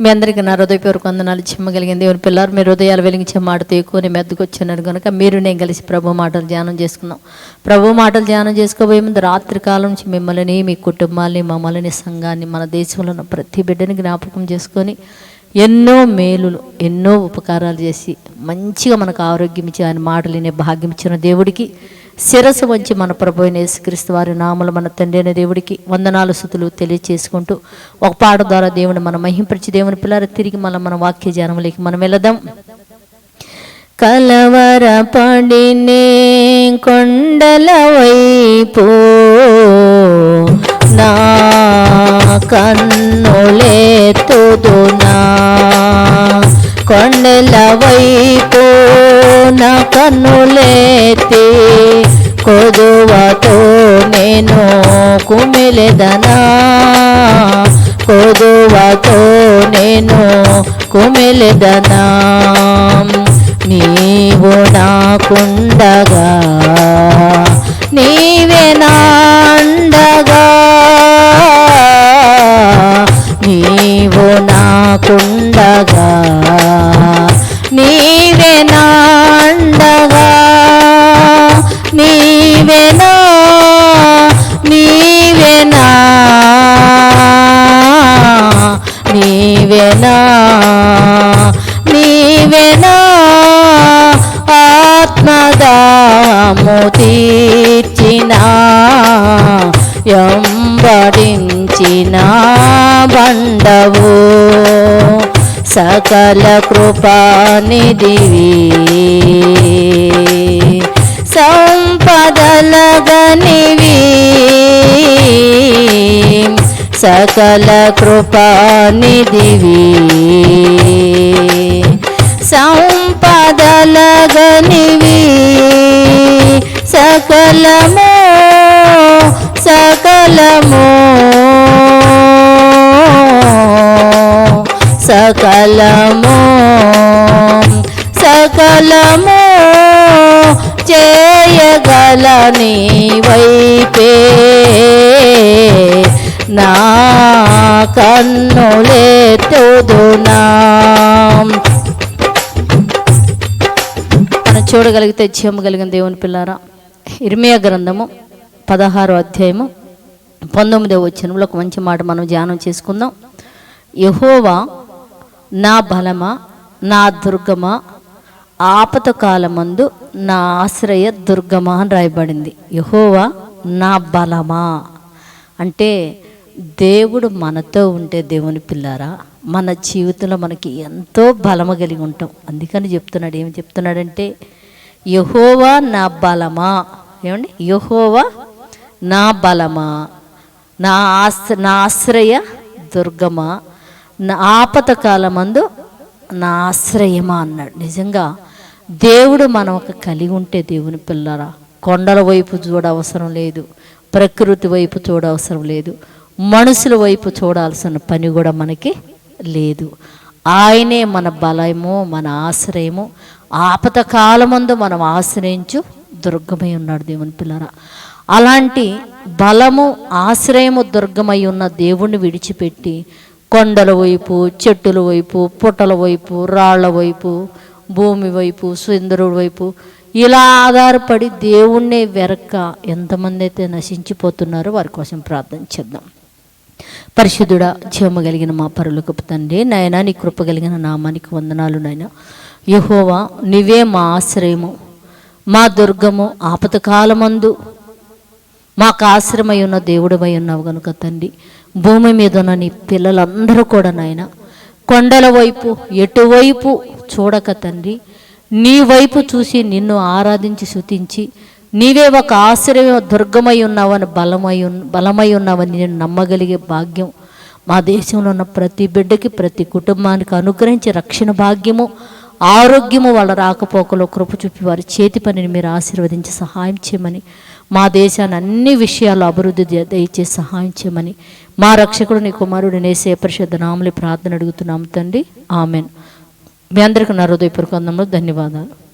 మీ అందరికీ నా హృదయపూర్వక వందనాలు చిమ్మగలిగిన దేవుని పిల్లలు మీ హృదయాలు వెలిగించే మాట తీకుని మెద్దకు వచ్చినారు కనుక మీరు నేను కలిసి ప్రభు మాటలు ధ్యానం చేసుకున్నాం ప్రభు మాటలు ధ్యానం చేసుకోబోయే ముందు రాత్రి కాలం నుంచి మిమ్మల్ని మీ కుటుంబాన్ని మమ్మల్ని సంఘాన్ని మన దేశంలో ఉన్న ప్రతి బిడ్డని జ్ఞాపకం చేసుకొని ఎన్నో మేలులు ఎన్నో ఉపకారాలు చేసి మంచిగా మనకు ఆరోగ్యం ఇచ్చి ఆయన మాటలు వినే భాగ్యం ఇచ్చిన దేవుడికి శిరస్సు వంచి మన ప్రభు అయిన యేసుక్రీస్తు వారి నామలు మన తండ్రి అయిన దేవుడికి వందనాలు సుతులు తెలియచేసుకుంటూ ఒక పాట ద్వారా దేవుని మన మహింపరిచి దేవుని పిల్లలు తిరిగి మన మన వాక్య జనంలోకి మనం వెళదాం. కలవర పడినే కొండల వైపు నా కన్నులెత్తుదునా కొండల వైపు నా కన్నులేతి కొదువతో నేను కుమిలెదనా? కొదువతో నేను కుమిలెదనా? నీవు నాకుండగా నీవేనా? నీవేనా? నీవేనా? నీవేనా? ఆత్మదాము తీర్చిన ఎంబడించిన బండవు. సకల కృపానిధివి సంపదలగనివి సకల కృపానిధివి సంపదలగనివి. సకలము సకలము. సకలము సకలము చేయగల నీ వైపే. కన్నులెత్తుదునా మనం చూడగలిగితే చేయగలిగిన దేవుని పిల్లారా ఇర్మియా గ్రంథము పదహారో అధ్యాయము పంతొమ్మిదవ వచనంలో ఒక మంచి మాట మనం ధ్యానం చేసుకుందాం. యహోవా నా బలమా నా దుర్గమా ఆపత కాలమందు నా ఆశ్రయ దుర్గమా అని రాయబడింది. యహోవా నా బలమా అంటే దేవుడు మనతో ఉంటే దేవుని పిల్లారా మన జీవితంలో మనకి ఎంతో బలము కలిగి ఉంటాం. అందుకని చెప్తున్నాడు ఏమి చెప్తున్నాడంటే యహోవా నా బలమా? ఏమండి? యహోవా నా బలమా? నా ఆశ నా ఆశ్రయ దుర్గమా? నా ఆపత కాలమందు నా ఆశ్రయమా అన్నాడు. నిజంగా దేవుడు మనం ఒక కలిగి ఉంటే దేవుని పిల్లరా కొండల వైపు చూడవసరం లేదు ప్రకృతి వైపు చూడవసరం లేదు. మనుషుల వైపు చూడాల్సిన పని కూడా మనకి లేదు. ఆయనే మన బలము మన ఆశ్రయము. ఆపద కాలమందు మనం ఆశ్రయించు దుర్గమై ఉన్నాడు దేవుని పిల్లరా. అలాంటి బలము ఆశ్రయము దుర్గమై ఉన్న దేవుణ్ణి విడిచిపెట్టి కొండల వైపు చెట్టుల వైపు పుట్టల వైపు రాళ్ళ వైపు భూమి వైపు సుందరుడి వైపు ఇలా ఆధారపడి దేవుణ్ణే వెరక్క ఎంతమంది అయితే నశించిపోతున్నారో వారి కోసం ప్రార్థన చేద్దాం. పరిశుద్ధుడ జీవమ కలిగిన మా పరులకు తండ్రి. నాయన నీ కృప కలిగిన నామానికి వందనాలు నాయన. యహోవా నీవే మా ఆశ్రయము మా దుర్గము ఆపత కాలమందు మాకు ఆశ్రమై ఉన్న దేవుడమై ఉన్నావు కనుక తండ్రి. భూమి మీద ఉన్న నీ పిల్లలందరూ కూడా నాయన కొండల వైపు ఎటువైపు చూడక తండ్రి. నీ వైపు చూసి నిన్ను ఆరాధించి శుతించి నీవే ఒక ఆశ్రయ దుర్గమై ఉన్నావని బలమై బలమై ఉన్నావని నేను నమ్మగలిగే భాగ్యం. మా దేశంలో ఉన్న ప్రతి బిడ్డకి ప్రతి కుటుంబానికి అనుగ్రహించి రక్షణ భాగ్యము ఆరోగ్యము వాళ్ళ రాకపోకలో కృప చూపి వారి చేతి పనిని మీరు ఆశీర్వదించి సహాయం చేయమని మా దేశాన్ని అన్ని విషయాలు అభివృద్ధి దయచేసి సహాయం చేయమని మా రక్షకుడు నీ కుమారుడు నేసే పరిషత్ నామలి ప్రార్థన అడుగుతున్నాం తండ్రి. ఆమెన్. మీ అందరికీ నా హృదయపూర్వక ధన్యవాదాలు.